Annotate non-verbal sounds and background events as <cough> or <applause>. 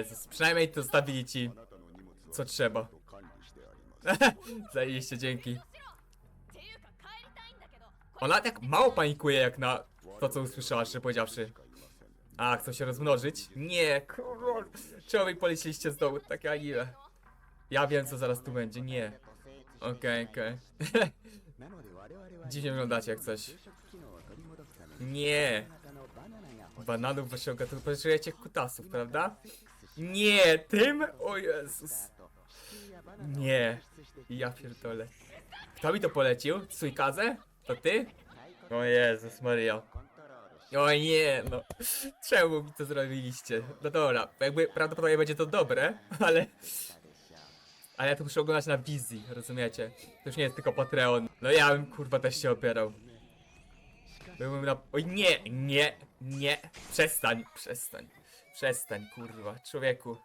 Jezus, przynajmniej to zostawili ci, co trzeba. <laughs> Zajebiście, dzięki. Ona tak mało panikuje jak na to, co usłyszała, szczerze powiedziawszy. A, chcą się rozmnożyć? Nie, kurwa. Czemu mi z dołu takie anime? Ja wiem, co zaraz tu będzie, nie. Okej, okay, okej. Okay. <laughs> Dziwnie wyglądacie jak coś. Nie! Bananów wysiąga, to potrzebujecie kutasów, prawda? Nie, tym? O Jezus. Nie. Ja pierdolę. Kto mi to polecił? Suikaze? To ty? O Jezus Maria. O nie, no. Czemu mi to zrobiliście? No dobra, jakby prawdopodobnie będzie to dobre, <laughs> ale... Ale ja to muszę oglądać na wizji, rozumiecie? To już nie jest tylko Patreon. No ja bym kurwa też się opierał. Byłbym na... Oj nie, nie, nie. Przestań, przestań. Przestań, kurwa. Człowieku.